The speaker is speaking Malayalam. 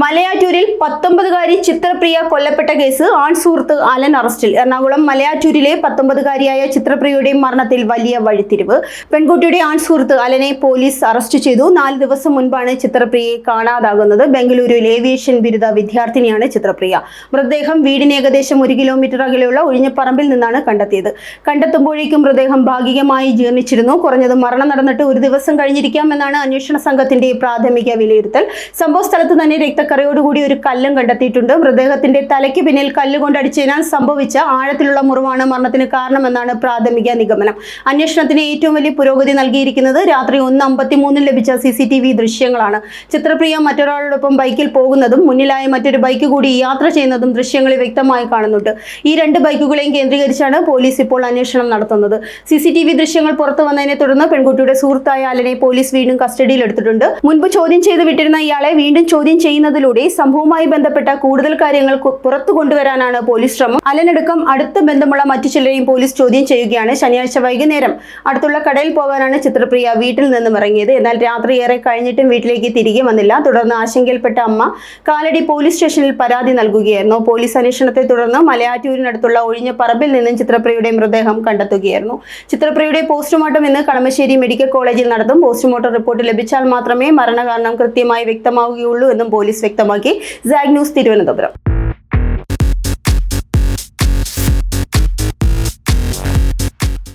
മലയാറ്റൂരിൽ പത്തൊമ്പതുകാരി ചിത്രപ്രിയ കൊല്ലപ്പെട്ട കേസ് ആൺ സുഹൃത്ത് അലൻ അറസ്റ്റിൽ. എറണാകുളം മലയാറ്റൂരിലെ പത്തൊമ്പതുകാരിയായ ചിത്രപ്രിയയുടെ മരണത്തിൽ വലിയ വഴിത്തിരിവ്. പെൺകുട്ടിയുടെ ആൺ സുഹൃത്ത് അലനെ പോലീസ് അറസ്റ്റ് ചെയ്തു. നാല് ദിവസം മുൻപാണ് ചിത്രപ്രിയയെ കാണാതാകുന്നത്. ബംഗളൂരുവിൽ ഏവിയേഷൻ ബിരുദ വിദ്യാർത്ഥിനിയാണ് ചിത്രപ്രിയ. മൃതദേഹം വീടിന് ഏകദേശം ഒരു കിലോമീറ്റർ അകലെയുള്ള ഒഴിഞ്ഞപ്പറമ്പിൽ നിന്നാണ് കണ്ടെത്തിയത്. കണ്ടെത്തുമ്പോഴേക്കും മൃതദേഹം ഭാഗികമായി ജീർണിച്ചിരുന്നു. കുറഞ്ഞത് മരണം നടന്നിട്ട് ഒരു ദിവസം കഴിഞ്ഞിരിക്കാമെന്നാണ് അന്വേഷണ സംഘത്തിന്റെ പ്രാഥമിക വിലയിരുത്തൽ. സംഭവ സ്ഥലത്ത് തന്നെ രക്തക്കറയോടുകൂടി ഒരു കല്ലും കണ്ടെത്തിയിട്ടുണ്ട്. മൃതദേഹത്തിന്റെ തലയ്ക്ക് പിന്നിൽ കല്ലുകൊണ്ട് അടിച്ചതിനാൽ സംഭവിച്ച ആഴത്തിലുള്ള മുറിവാണ് മരണത്തിന് കാരണമെന്നാണ് പ്രാഥമിക നിഗമനം. അന്വേഷണത്തിന് ഏറ്റവും വലിയ പുരോഗതി നൽകിയിരിക്കുന്നത് രാത്രി ഒന്ന് അമ്പത്തിമൂന്നിൽ ലഭിച്ച സി സി ടി വി ദൃശ്യങ്ങളാണ്. ചിത്രപ്രിയ മറ്റൊരാളോടൊപ്പം ബൈക്കിൽ പോകുന്നതും മുന്നിലായ മറ്റൊരു ബൈക്ക് കൂടി യാത്ര ചെയ്യുന്നതും ദൃശ്യങ്ങളിൽ വ്യക്തമായി കാണുന്നുണ്ട്. ഈ രണ്ട് ബൈക്കുകളെയും കേന്ദ്രീകരിച്ചാണ് പോലീസ് ഇപ്പോൾ അന്വേഷണം നടത്തുന്നത്. സി സി ടി വി ദൃശ്യങ്ങൾ പുറത്തു വന്നതിനെ തുടർന്ന് പെൺകുട്ടിയുടെ സുഹൃത്തായ അലനെ പോലീസ് വീണ്ടും കസ്റ്റഡിയിലെടുത്തിട്ടുണ്ട് മുൻപ് ചോദ്യം ചെയ്ത് വിട്ടിരുന്ന ഇയാളെ വീണ്ടും ചോദ്യം ചെയ്യുന്നതിലൂടെ സംഭവവുമായി ബന്ധപ്പെട്ട കൂടുതൽ കാര്യങ്ങൾ പുറത്തു കൊണ്ടുവരാനാണ് പോലീസ് ശ്രമം. അലനടക്കം അടുത്ത ബന്ധമുള്ള മറ്റു ചിലരെയും പോലീസ് ചോദ്യം ചെയ്യുകയാണ് ശനിയാഴ്ച വൈകുന്നേരം. അടുത്തുള്ള കടയിൽ പോകാനാണ് ചിത്രപ്രിയ വീട്ടിൽ നിന്നും ഇറങ്ങിയത്. എന്നാൽ രാത്രി ഏറെ കഴിഞ്ഞിട്ടും വീട്ടിലേക്ക് തിരികെ വന്നില്ല. തുടർന്ന് ആശങ്കയിൽപ്പെട്ട അമ്മ കാലടി പോലീസ് സ്റ്റേഷനിൽ പരാതി നൽകുകയായിരുന്നു. പോലീസ് അന്വേഷണത്തെ തുടർന്ന് മലയാറ്റൂരിനടുത്തുള്ള ഒഴിഞ്ഞ പറമ്പിൽ നിന്നും ചിത്രപ്രിയയുടെ മൃതദേഹം കണ്ടെത്തുകയായിരുന്നു. ചിത്രപ്രിയയുടെ പോസ്റ്റ്മോർട്ടം ഇന്ന് കളമശ്ശേരി മെഡിക്കൽ കോളേജിൽ നടത്തും. പോസ്റ്റ്മോർട്ടം റിപ്പോർട്ട് ലഭിച്ചാൽ മാത്രമേ മരണകാരണം കൃത്യമായി വ്യക്തമാവുകയുള്ളൂ എന്നും പോലീസ് വ്യക്തമാക്കി. സാഗ് ന്യൂസ് തിരുവനന്തപുരം.